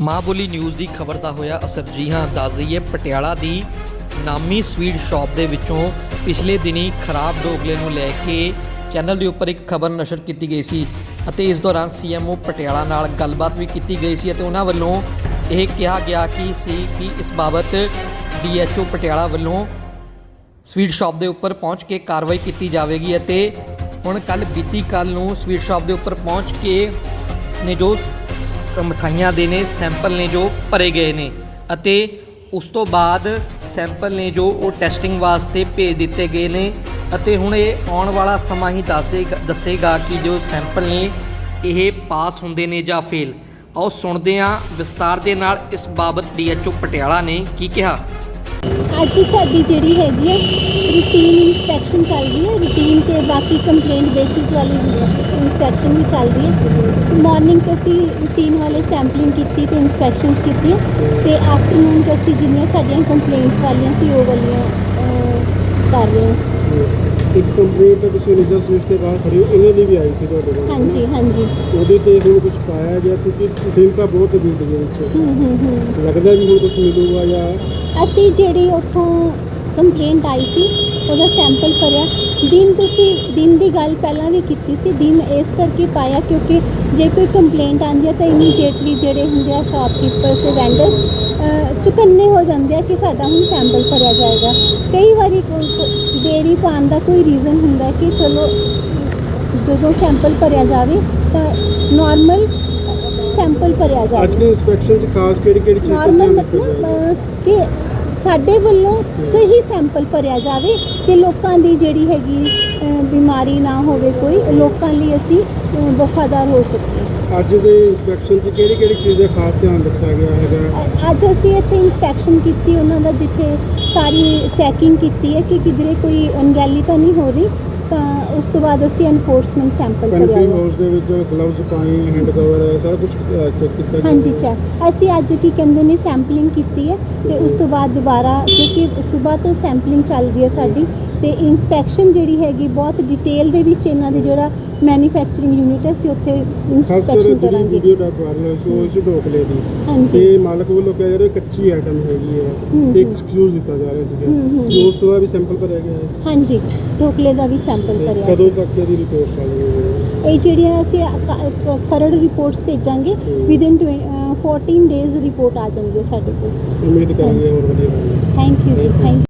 ਮਾਂ ਬੋਲੀ ਨਿਊਜ਼ ਦੀ ਖਬਰ ਦਾ ਹੋਇਆ ਅਸਰ। ਜੀ ਹਾਂ, ਦੱਸ ਦਈਏ, ਪਟਿਆਲਾ ਦੀ ਨਾਮੀ ਸਵੀਟ ਸ਼ਾਪ ਦੇ ਵਿੱਚੋਂ ਪਿਛਲੇ ਦਿਨੀ ਖਰਾਬ ਡੋਕਲੇ ਨੂੰ ਲੈ ਕੇ ਚੈਨਲ ਦੇ ਉੱਪਰ ਇੱਕ ਖਬਰ ਨਸ਼ਰ ਕੀਤੀ ਗਈ ਸੀ ਅਤੇ ਇਸ ਦੌਰਾਨ ਸੀਐਮਓ ਪਟਿਆਲਾ ਨਾਲ ਗੱਲਬਾਤ ਵੀ ਕੀਤੀ ਗਈ ਸੀ ਅਤੇ ਉਹਨਾਂ ਵੱਲੋਂ ਇਹ ਕਿਹਾ ਗਿਆ ਕਿ ਸੀ ਕਿ ਇਸ ਬਾਬਤ ਡੀਐਚਓ ਪਟਿਆਲਾ ਵੱਲੋਂ ਸਵੀਟ ਸ਼ਾਪ ਦੇ ਉੱਪਰ ਪਹੁੰਚ ਕੇ ਕਾਰਵਾਈ ਕੀਤੀ ਜਾਵੇਗੀ ਅਤੇ ਹੁਣ ਕੱਲ ਬੀਤੀ ਕੱਲ ਨੂੰ ਸਵੀਟ ਸ਼ਾਪ ਦੇ ਉੱਪਰ ਪਹੁੰਚ ਕੇ ਨੇ ਜੋ ਮਠਾਈਆਂ ਦੇ ਨੇ, ਸੈਂਪਲ ਨੇ ਜੋ ਭਰੇ ਗਏ ਨੇ ਅਤੇ ਉਸ ਤੋਂ ਬਾਅਦ ਸੈਂਪਲ ਨੇ ਜੋ ਉਹ ਟੈਸਟਿੰਗ ਵਾਸਤੇ ਭੇਜ ਦਿੱਤੇ ਗਏ ਨੇ ਅਤੇ ਹੁਣ ਇਹ ਆਉਣ ਵਾਲਾ ਸਮਾਂ ਹੀ ਦੱਸਦੇ ਦੱਸੇਗਾ ਕਿ ਜੋ ਸੈਂਪਲ ਨੇ, ਇਹ ਪਾਸ ਹੁੰਦੇ ਨੇ ਜਾਂ ਫੇਲ। ਆਓ ਸੁਣਦੇ ਹਾਂ ਵਿਸਤਾਰ ਦੇ ਨਾਲ ਇਸ ਬਾਬਤ ਡੀਐਚਓ ਪਟਿਆਲਾ ਨੇ ਕੀ ਕਿਹਾ। ਅੱਜ ਸਾਡੀ ਜਿਹੜੀ ਹੈਗੀ ਹੈ ਰੂਟੀਨ ਇਨਸਪੈਕਸ਼ਨ ਚੱਲ ਰਹੀ ਹੈ ਰੂਟੀਨ ਤੇ ਬਾਕੀ ਕੰਪਲੇਂਟ ਬੇਸਿਸ ਵਾਲੀ ਇਨਸਪੈਕਸ਼ਨ ਵੀ ਚੱਲ ਰਹੀ ਹੈ ਮਾਰਨਿੰਗ ਚ ਅਸੀਂ ਰੂਟੀਨ ਵਾਲੇ ਸੈਂਪਲਿੰਗ ਕੀਤੀ ਤੇ ਇਨਸਪੈਕਸ਼ਨਸ ਕੀਤੀਆਂ ਤੇ ਆਫਟਰਨੂਨ ਚ ਅਸੀਂ ਜਿੰਨੀਆਂ ਸਾਡੀਆਂ ਕੰਪਲੇਂਟਸ ਵਾਲੀਆਂ ਸੀ ਉਹ ਵਾਲੀਆਂ ਕਰ ਰਹੇ ਹਾਂ। ਇੱਕ ਕੰਪਲੀਟ ਤਾਂ ਤੁਸੀਂ ਨਿੱਜਾ ਸਵਿਚ ਦੇ ਬਾਹਰ ਖੜੇ ਹੋ ਇਹਨਾਂ ਦੀ ਵੀ ਆਈ ਸੀ ਤੁਹਾਡੇ ਕੋਲ ਹਾਂਜੀ ਹਾਂਜੀ। ਉਹਦੇ ਤੇ ਹੁਣ ਕੁਝ ਪਾਇਆ ਗਿਆ ਕਿਉਂਕਿ ਦਿਨ ਤਾਂ ਬਹੁਤ ਗਏ ਵਿੱਚ। ਹੂੰ ਹੂੰ ਹੂੰ। ਲੱਗਦਾ ਵੀ ਹੁਣ ਕੁਝ ਮਿਲੂਗਾ ਜਾਂ ਅਸੀਂ ਜਿਹੜੀ ਉੱਥੋਂ ਕੰਪਲੇਂਟ ਆਈ ਸੀ ਉਹਦਾ ਸੈਂਪਲ ਭਰਿਆ। ਦਿਨ ਤੁਸੀਂ ਦਿਨ ਦੀ ਗੱਲ ਪਹਿਲਾਂ ਵੀ ਕੀਤੀ ਸੀ ਦਿਨ ਇਸ ਕਰਕੇ ਪਾਇਆ ਕਿਉਂਕਿ ਜੇ ਕੋਈ ਕੰਪਲੇਂਟ ਆਉਂਦੀ ਹੈ ਤਾਂ ਇਮੀਡੀਏਟਲੀ ਜਿਹੜੇ ਹੁੰਦੇ ਆ ਸ਼ਾਪਕੀਪਰਸ ਤੇ ਵੈਂਡਰਸ ਚੁਕੰਨੇ ਹੋ ਜਾਂਦੇ ਆ ਕਿ ਸਾਡਾ ਹੁਣ ਸੈਂਪਲ ਭਰਿਆ ਜਾਏਗਾ। ਕਈ ਦੇਰੀ ਪਾਉਣ ਦਾ ਕੋਈ ਰੀਜ਼ਨ ਹੁੰਦਾ ਕਿ ਚਲੋ ਜਦੋਂ ਸੈਂਪਲ ਭਰਿਆ ਜਾਵੇ ਤਾਂ ਨਾਰਮਲ ਸੈਂਪਲ ਭਰਿਆ ਜਾਵੇ। ਅੱਜ ਦੀ ਇਨਸਪੈਕਸ਼ਨ 'ਚ ਖਾਸ ਕਿਹੜੀ ਕਿਹੜੀ ਚੀਜ਼ ਨਾਰਮਲ ਮਤਲਬ ਅਹ, ਕਿ ਸਾਡੇ ਵੱਲੋਂ ਸਹੀ ਸੈਂਪਲ ਭਰਿਆ ਜਾਵੇ ਕਿ ਲੋਕਾਂ ਦੀ ਜਿਹੜੀ ਹੈਗੀ ਅਹ, ਬਿਮਾਰੀ ਨਾ ਹੋਵੇ ਕੋਈ ਲੋਕਾਂ ਲਈ ਅਸੀਂ ਅਹ, ਵਫਾਦਾਰ ਹੋ ਸਕੀਏ। ਅੱਜ ਦੇ ਇਨਸਪੈਕਸ਼ਨ 'ਚ ਕਿਹੜੀ ਕਿਹੜੀ ਚੀਜ਼ ਦਾ ਖਾਸ ਧਿਆਨ ਰੱਖਿਆ ਗਿਆ ਹੈਗਾ? ਅ- ਅੱਜ ਅਸੀਂ ਇੱਥੇ ਇਨਸਪੈਕਸ਼ਨ ਕੀਤੀ ਉਹਨਾਂ ਦਾ ਜਿੱਥੇ ਸਾਰੀ ਚੈਕਿੰਗ ਕੀਤੀ ਹੈ ਕਿ ਕਿਧਰੇ ਕੋਈ ਅਣਗਹਿਲੀ ਤਾਂ ਨਹੀਂ ਹੋ ਰਹੀ? ਤਾਂ ਉਸ ਤੋਂ ਬਾਅਦ ਅਸੀਂ ਐਨਫੋਰਸਮੈਂਟ ਸੈਂਪਲ ਭਰਿਆ ਕੰਟਰੀ ਹੈ ਹਾਊਸ ਦੇ ਵਿੱਚ ਗਲਵਜ਼ ਪਾਏ ਹੈਂਡ ਕਵਰ ਹੈ ਸਾਰਾ ਕੁਝ ਚੈੱਕ ਕੀਤਾ ਗਿਆ ਹਾਂਜੀ। ਚੈੱਕ ਅਸੀਂ ਅੱਜ ਕੀ ਕਹਿੰਦੇ ਨੇ ਸੈਂਪਲਿੰਗ ਕੀਤੀ ਹੈ ਤੇ ਉਸ ਤੋਂ ਬਾਅਦ ਦੁਬਾਰਾ ਕਿਉਂਕਿ ਸਵੇਰ ਤੋਂ ਸੈਂਪਲਿੰਗ ਚੱਲ ਰਹੀ ਹੈ ਸਾਡੀ ਤੇ ਇਨਸਪੈਕਸ਼ਨ ਜਿਹੜੀ ਹੈਗੀ ਬਹੁਤ ਡਿਟੇਲ ਦੇ ਵਿੱਚ ਇਹਨਾਂ ਦੇ ਜਿਹੜਾ ਮੈਨੂਫੈਕਚਰਿੰਗ ਯੂਨਿਟ ਹੈ ਅਸੀਂ ਉੱਥੇ ਖਾਸ ਕਰ ਇਨਸਪੈਕਸ਼ਨ ਜਿਹੜੀ ਕਰਾਂਗੇ। ਵੀਡੀਓ ਦਾ ਵਾਇਰਲ ਸੀ ਉਹ ਇਸ ਢੋਕਲੇ ਦੀ ਹਾਂਜੀ। ਤੇ ਮਾਲਕ ਵੱਲੋਂ ਕਿਹਾ ਜਾ ਰਿਹਾ ਕੱਚੀ ਆਈਟਮ ਹੈਗੀ ਹੈ। ਹੂੰ, ਤੇ ਹੂੰ। ਐਕਸਕਿਊਜ਼ ਦਿੱਤਾ ਜਾ ਰਿਹਾ ਹੂੰ, ਹੂੰ। ਸੀਗਾ ਉਸ ਦਾ ਵੀ ਸੈਂਪਲ ਭਰਿਆ ਗਿਆ ਹੈ। ਹਾਂਜੀ ਢੋਕਲੇ ਦਾ ਵੀ ਸੈਂਪਲ ਤੇ ਭਰਿਆ ਕਦੋਂ ਸੀ। ਤੱਕ ਇਹਦੀ ਰਿਪੋਰਟਸ ਆ ਜਾਣਗੀਆਂ ਇਹ ਜਿਹੜੀਆਂ ਅਸੀਂ ਖਰੜ ਰਿਪੋਰਟਸ ਭੇਜਾਂਗੇ। ਹੂੰ। ਵਿਦਿਨ 14 ਡੇਜ਼ ਰਿਪੋਰਟ ਆ ਜਾਂਦੀ ਹੈ ਸਾਡੇ ਕੋਲ। ਉਮੀਦ ਕਰਾਂਗੇ ਹੋਰ ਵਧੀਆ ਬਣੇਗਾ ਥੈਂਕ ਯੂ ਜੀ ਥੈਂਕ